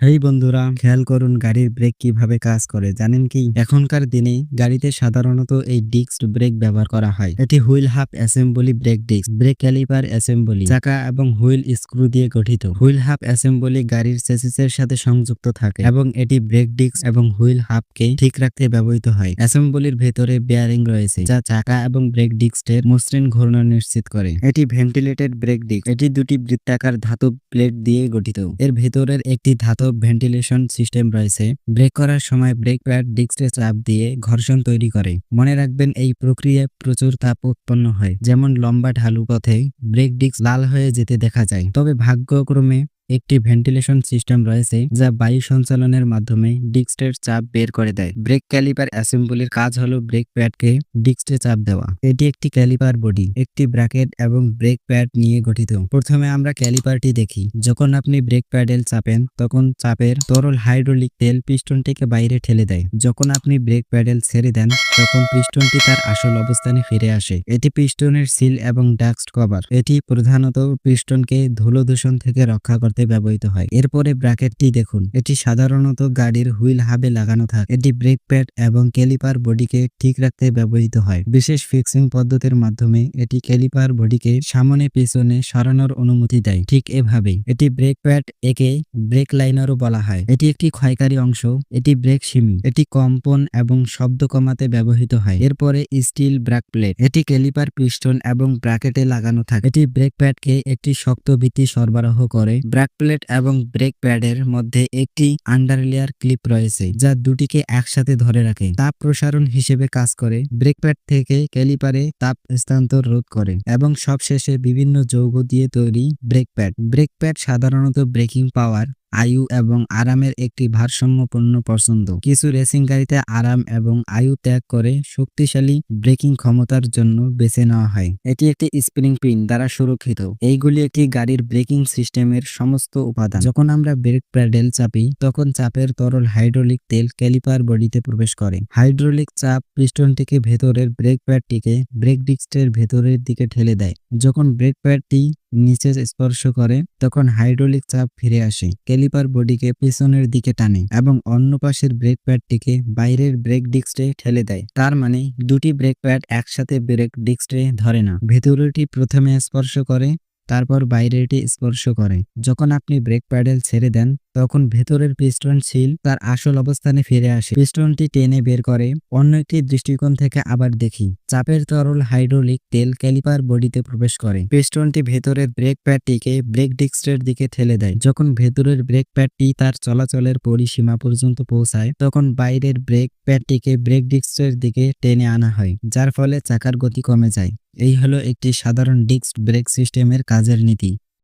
হেই বন্ধুরা, খেয়াল করুন গাড়ির ব্রেক কীভাবে কাজ করে, জানেন কি? এখনকার দিনে গাড়িতে সাধারণত এই ডিস্ক ব্রেক ব্যবহার করা হয়। এটি wheel hub assembly brake disc brake caliper assembly চাকা এবং হুইল স্ক্রু দিয়ে গঠিত। হুইল হাফ অ্যাসেম্বলি গাড়ির চেসিসের সাথে সংযুক্ত থাকে এবং এটি ব্রেক ডিস্ক এবং হুইল হাফকে ঠিক রাখতে ব্যবহৃত হয়। অ্যাসেম্বলির ভেতরে বেয়ারিং রয়েছে, যা চাকা এবং ব্রেক ডিস্কের মসৃণ ঘূর্ণন নিশ্চিত করে। এটি ভেন্টিলেটেড ব্রেক ডিস্ক এটি দুটি বৃত্তাকার ধাতব প্লেট দিয়ে গঠিত। এর ভেতরের একটি ধাতব ভেন্টিলেশন সিস্টেম রয়েছে। ব্রেক করার সময় ব্রেক প্যাড ডিস্কে চাপ দিয়ে ঘর্ষণ তৈরি করে। মনে রাখবেন এই প্রক্রিয়ায় প্রচুর তাপ উৎপন্ন হয়। যেমন লম্বা ঢালু পথে ব্রেক ডিস্ক লাল হয়ে যেতে দেখা যায়। তবে ভাগ্যক্রমে একটি ভেন্টিলেশন সিস্টেম রয়েছে যা বায়ু সঞ্চালনের মাধ্যমে ডিস্কের চাপ বের করে দেয়। ব্রেক ক্যালিপার অ্যাসেম্বলির কাজ হলো ব্রেক প্যাডকে ডিস্কে চাপ দেওয়া। এটি একটি ক্যালিপার বডি, একটি ব্র্যাকেট এবং ব্রেক প্যাড নিয়ে গঠিত। প্রথমে আমরা ক্যালিপারটি দেখি। যখন আপনি ব্রেক প্যাডেল চাপেন, তখন চাপের তরল হাইড্রোলিক তেল পিস্টনটিকে বাইরে ঠেলে দেয়। যখন আপনি ব্রেক প্যাডেল ছেড়ে দেন, তখন পিস্টনটি তার আসল অবস্থানে ফিরে আসে। এটি পিস্টনের সিল এবং ডাস্ট কভার। এটি প্রধানত পিস্টনকে ধুলো দূষণ থেকে রক্ষা করতে ব্যবহৃত হয়। এরপরে ব্র্যাকেটটি দেখুন। এটি সাধারণত গাড়ির হুইল হাবে লাগানো থাকে। এটি ব্রেক প্যাড এবং ক্যালিপার বডিকে ঠিক রাখতে ব্যবহৃত হয়। বিশেষ ফিক্সিং পদ্ধতির মাধ্যমে এটি ক্যালিপার বডিকে সামনে পেছনে সরানোর অনুমতি দেয়। ঠিক এভাবেই এটি ব্রেক প্যাড একে ব্রেক লাইনারও বলা হয়। এটি একটি ক্ষয়কারী অংশ। এটি ব্রেক সিমি এটি কম্পন এবং শব্দ কমাতে ব্যবহৃত হয়। এরপরে স্টিল ব্রেক প্লেট এটি ক্যালিপার পিস্টন এবং ব্র্যাকেটে লাগানো থাকে। এটি ব্রেক প্যাডকে একটি শক্ত ভিত্তি সরবরাহ করে। ব্রেক প্লেট এবং ব্রেক প্যাডের মধ্যে একটি আন্ডার লেয়ার ক্লিপ রয়েছে, যা দুটিকে একসাথে ধরে রাখে। তাপ প্রসারণ হিসেবে কাজ করে ব্রেক প্যাড থেকে ক্যালিপারে তাপ স্থানান্তর রোধ করে এবং সবশেষে বিভিন্ন যৌগ দিয়ে তৈরি ব্রেক প্যাড ব্রেক প্যাড সাধারণত ব্রেকিং পাওয়ার আয়ু এবং আরামের একটি ভারসাম্যপূর্ণ পছন্দ। কিছু রেসিং গাড়িতে আরাম এবং আয়ু ত্যাগ করে শক্তিশালী ব্রেকিং ক্ষমতার জন্য বেছে নেওয়া হয়। এটি একটি স্প্রিং পিন দ্বারা সুরক্ষিত। এইগুলি একটি গাড়ির ব্রেকিং সিস্টেমের সমস্ত উপাদান। যখন আমরা ব্রেক প্যাডেল চাপি, তখন চাপের তরল হাইড্রোলিক তেল ক্যালিপার বডিতে প্রবেশ করে। হাইড্রোলিক চাপ পিস্টনটিকে ভেতরের ব্রেক প্যাডটিকে ব্রেক ডিস্কের ভেতরের দিকে ঠেলে দেয়। যখন ব্রেক প্যাডটি নিচে স্পর্শ করে, তখন হাইড্রোলিক চাপ ফিরে আসে। ক্যালিপার বডিকে পেছনের দিকে টানে এবং অন্য পাশের ব্রেক প্যাডটিকে বাইরের ব্রেক ডিস্কে ঠেলে দেয়। তার মানে দুটি ব্রেক প্যাড একসাথে ব্রেক ডিস্কে ধরে না। ভেতরেটি প্রথমে স্পর্শ করে, তারপর বাইরেটি স্পর্শ করে। যখন আপনি ব্রেক প্যাডেল ছেড়ে দেন তখন ভেতরের পিস্টন শিল তার আসল অবস্থানে ফিরে আসে। পিস্টনটি টেনে বের করে, অন্য একটি দৃষ্টিকোণ থেকে আবার দেখি, চাপের তরল হাইড্রোলিক তেল ক্যালিপার বডিতে প্রবেশ করে। পিস্টনটি ভেতরের ব্রেক প্যাডটিকে ব্রেক ডিস্কের দিকে ঠেলে দেয়। যখন ভেতরের ব্রেক প্যাডটি তার চলাচলের পরিসীমা পর্যন্ত পৌঁছায়, তখন বাইরের ব্রেক প্যাডটিকে ব্রেক ডিস্কের দিকে টেনে আনা হয়, যার ফলে চাকার গতি কমে যায়। এই হলো একটি সাধারণ ডিস্ক ব্রেক সিস্টেমের কাজের নীতি।